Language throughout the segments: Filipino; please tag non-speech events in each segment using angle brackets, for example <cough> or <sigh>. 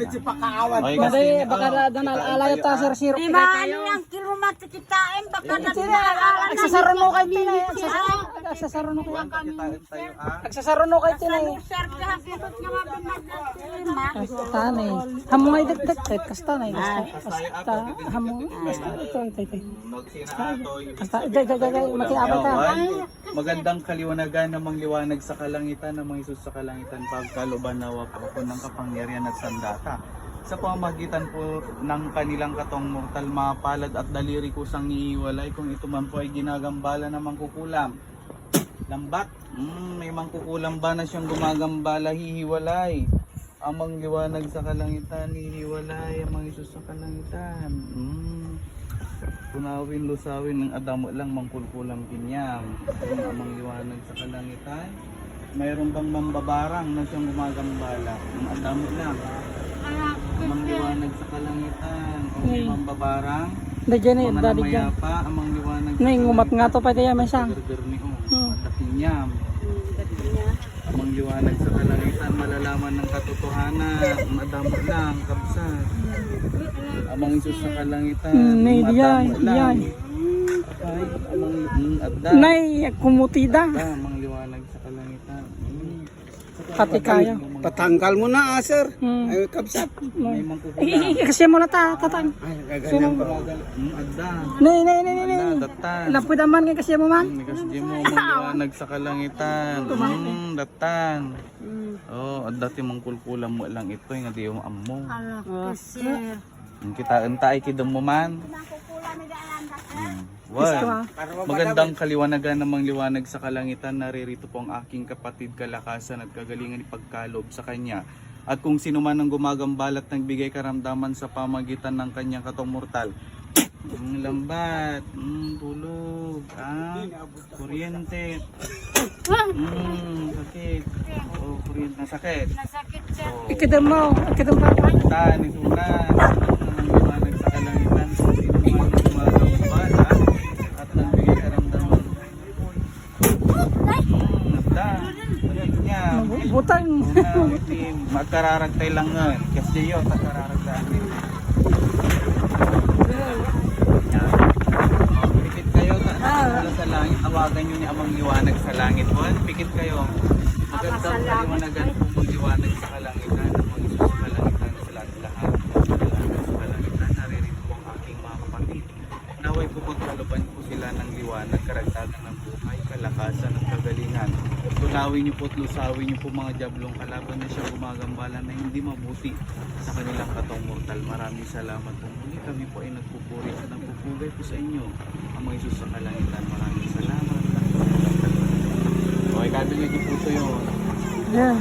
Okay, Madi, kasi, baka oh, na alala ta sir sir. Di ba ano yung kilomata kitain? Baka na Agsasaruno kay tinay. Agsasaruno kay. Kitaan tayo, ah. Agsasaruno kay tinay. Sir, kahapon nga mabinag Tanay. Hamong ay dagdag kahit kasta na. Kasta hamong kasta ito ito ito. Magsinatoy. Kasta day day day makiabot ta. Magandang kaliwanagan namang liwanag sa kalangitan ng mga Isus sa kalangitan pagkaluban nawa po ako ng kapangyarihan at sandata. Sa pamamagitan po ng kanilang katong mortal mapalad at daliri kusang niiwalay kung ito man po ay ginagambala ng mangkukulam. Lambat, mm, may mangkukulam ba na siyang gumagambala hihiwalay? Amang liwanag sa kalangitan, hihiwalay, amang Isus sa kalangitan. Mm. Punawin, lusawin ng adamo lang mangkulkulang pinyam. Ang amang liwanag sa kalangitan. Mayroon bang mambabarang na siyang gumagambala? Ang adamo lang. Amang liwanag sa kalangitan. O may mambabarang. Dadyan ni daddy dyan. namayapa, amang liwanag Nay ngumat nga to pa tayo may sang. Gargar ni o. Hmm. At pinyam. Amang liwanag sa kalangitan, malalaman ng katotohanan. Ang adamo lang, kabsat. Amang Isus sa kalangitan. Hmm, nay, ang diyan, diyan. Ay, amang adda. Nay kumutida. Adda, amang liwanag sa kalangitan. Mm. Pati kaya. Patanggal mo na, ah, sir. Hmm. Ay, kapsat. May mangkukula. Eh, kasi mo na ta tatang. Ay, gaganyan pa. Nay nay nay nay. Nay. datan. Lapod naman kay kasi mo man. Nikas di mo <laughs> amang liwanag sa kalangitan. Mm, datan. Oh, adda ti mangkulkulam mo lang ito nga di mo ammo. Sir. Ang kita entay kidom mo man. Well, magandang kaliwanagan namang liwanag sa kalangitan. Naririto po ang aking kapatid kalakasan at kagalingan ipagkalob sa kanya. At kung sino man ang gumagambalat nagbigay karamdaman sa pamagitan ng kanyang katong mortal. Mm, lambat, mm, tulog, ah, kuryente, mm, sakit, oh, kuryente. Na sakit, Nasakit sir. oh, ikidam pa. Tan, isunas, ang liwanag sa kalangitan, kung sino man ang gumagambala at nagbigay karamdaman. Mm, nagda, balik niya. Butang. Magkararagtay lang nga. Kasi yun, magkararagtay. Pikit kayo ta wala sa langit. Tawagan nyo ni Amang Liwanag sa langit. Juan, pikit kayo. Magandang kaliwanagan po magliwanag sa kalangitan. Amang Isus sa kalangitan sa lahat-lahat. Liwanag sa kalangitan. Naririto po ang aking mga kapatid. Naway po pagkaluban po sila ng liwanag, karagdagan ng buhay, kalakasan at kagalingan. Tulawin niyo po at lusawin niyo po mga jablong kalaban na siya gumagambala na hindi mabuti sa kanilang katong mortal. Maraming salamat po muli. Kami po ay nagpupuri at nagpupugay po sa inyo. Ang mga Isus sa kalangitan. Maraming salamat. Okay, kabilig niyo po ito yung Yeah.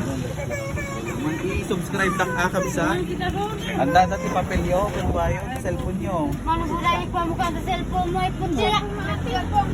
i-subscribe ng akab sa ang dada ti papelyo kung bayo sa cellphone nyo. Mana budaya pa mo ka sa cellphone mo ay puti. Budaya. Cellphone.